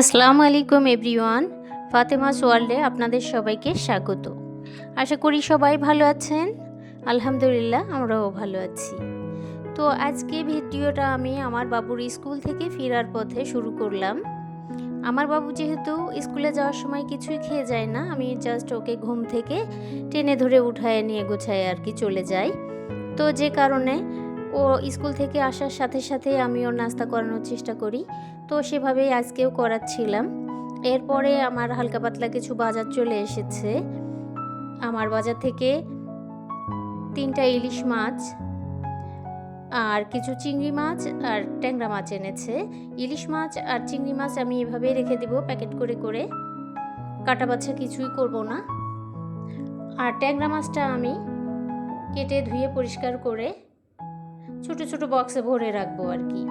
আসসালামু আলাইকুম এভরিওয়ান ফাতেমাস ওয়ার্ল্ডে আপনাদের সবাইকে স্বাগত। আশা করি সবাই ভালো আছেন। আলহামদুলিল্লাহ, আমরাও ভালো আছি। তো আজকে ভিডিওটা আমি আমার বাবুর স্কুল থেকে ফেরার পথে শুরু করলাম। আমার বাবু যেহেতু স্কুলে যাওয়ার সময় কিছুই খেয়ে যায় না, আমি জাস্ট ওকে ঘুম থেকে টেনে ধরে উঠায় নিয়ে গোছায় আর কি চলে যাই। তো যে কারণে ও স্কুল থেকে আসার সাথে সাথে আমি ওর নাস্তা করানোর চেষ্টা করি। তো সেভাবেই আজকেও করাচ্ছিলাম। এরপরে আমার হালকা পাতলা কিছু বাজার চলে এসেছে। আমার বাজার থেকে তিনটা ইলিশ মাছ, আর কিছু চিংড়ি মাছ, আর ট্যাংরা মাছ এনেছে। ইলিশ মাছ আর চিংড়ি মাছ আমি এভাবেই রেখে দিব প্যাকেট করে করে। কাটা বাচ্চা কিছুই করব না। আর ট্যাংরা মাছটা আমি কেটে ধুয়ে পরিষ্কার করে ছোট ছোট বক্সে ভরে রাখব আর কি।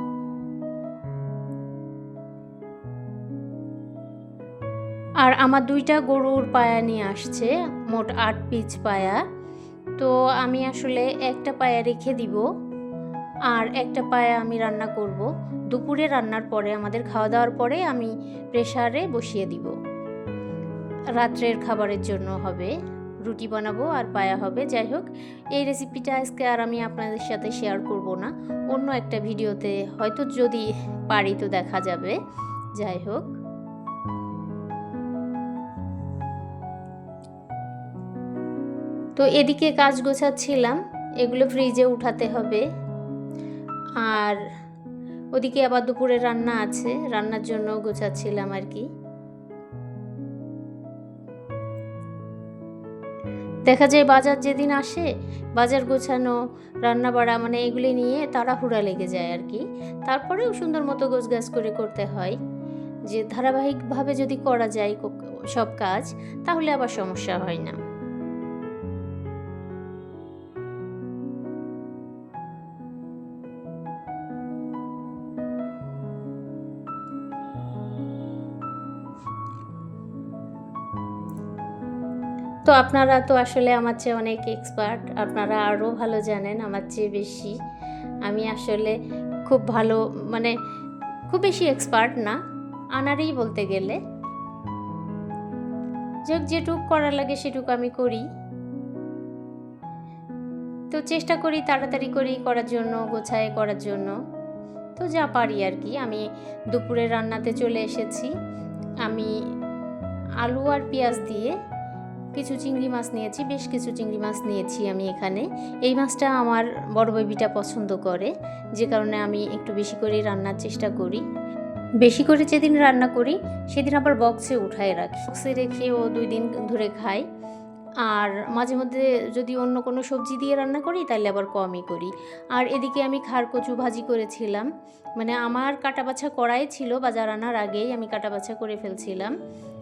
আর আমার দুইটা গরুর পায়া নিয়ে আসছে, মোট আট পিচ পায়া। তো আমি আসলে একটা পায়া রেখে দিব, আর একটা পায়া আমি রান্না করব। দুপুরে রান্নার পরে, আমাদের খাওয়া দাওয়ার পরে আমি প্রেশারে বসিয়ে দিব। রাত্রের খাবারের জন্য হবে। রুটি বানাবো আর পায়া হবে। যাই হোক, এই রেসিপিটা আজকে আর আমি আপনাদের সাথে শেয়ার করব না। অন্য একটা ভিডিওতে হয়তো যদি পারি তো দেখা যাবে। যাই হোক। তো এদিকে কাজ গোছাচ্ছিলাম, এগুলো ফ্রিজে উঠাতে হবে। আর ওদিকে আবার দুপুরে রান্না আছে, রান্নার জন্য গোছাচ্ছিলাম আর কি। দেখা যায় বাজার যেদিন আসে, বাজার গোছানো রান্না বাড়া মানে এগুলি নিয়ে তাড়াহুড়া লেগে যায় আর কি। তারপরেও সুন্দর মতো গোছগাছ করে করতে হয়। যে ধারাবাহিকভাবে যদি করা যায় সব কাজ, তাহলে আবার সমস্যা হয় না। তো আপনারা তো আসলে আমার চেয়ে অনেক এক্সপার্ট আপনারা আরও ভালো জানেন আমার চেয়ে বেশি। আমি আসলে খুব ভালো মানে খুব বেশি এক্সপার্ট না, আনারই বলতে গেলে। যাক, যেটুক করার লাগে সেটুক আমি করি। তো চেষ্টা করি তাড়াতাড়ি করি করার জন্য, গোছায় করার জন্য। তো যা পারি আর কি, আমি দুপুরে রান্নাতে চলে এসেছি। আমি আলু আর পেঁয়াজ দিয়ে কিছু চিংড়ি মাছ নিয়েছি, বেশ কিছু চিংড়ি মাছ নিয়েছি আমি এখানে। এই মাছটা আমার বড় বেবিটা পছন্দ করে, যে কারণে আমি একটু বেশি করে রান্নার চেষ্টা করি। বেশি করে যেদিন রান্না করি, সেদিন আবার বক্সে উঠায় রাখি। বক্সে রেখে ও দুই দিন ধরে খায়। আর মাঝে মধ্যে যদি অন্য কোনো সবজি দিয়ে রান্না করি তাহলে আবার কমই করি। আর এদিকে আমি খার কচু ভাজি করেছিলাম। মানে আমার কাটা বাছা করাই ছিল বাজার আনার আগেই আমি কাটা বাছা করে ফেলছিলাম।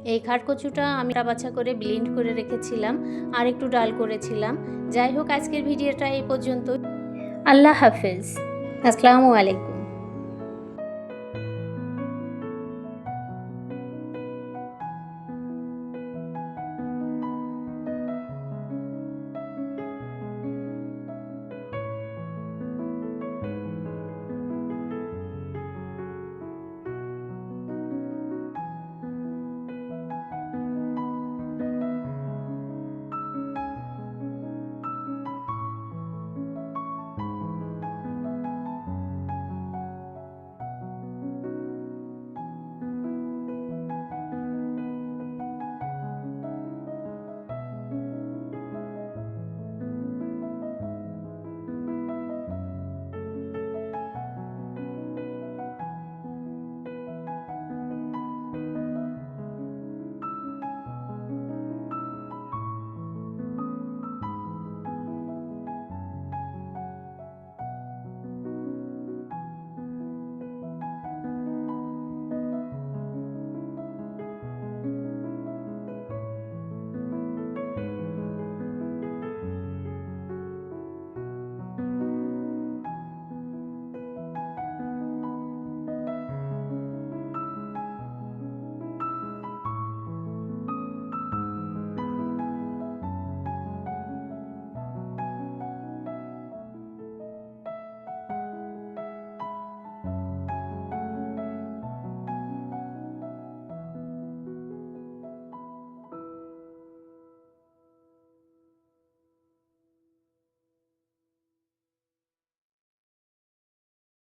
এই খাট কচুটা আমি বাছা করে ব্লেন্ড করে রেখেছিলাম আর একটু ডাল করেছিলাম। যাই হোক, আজকের ভিডিওটা এই পর্যন্ত আল্লাহ হাফেজ। আসসালামু আলাইকুম।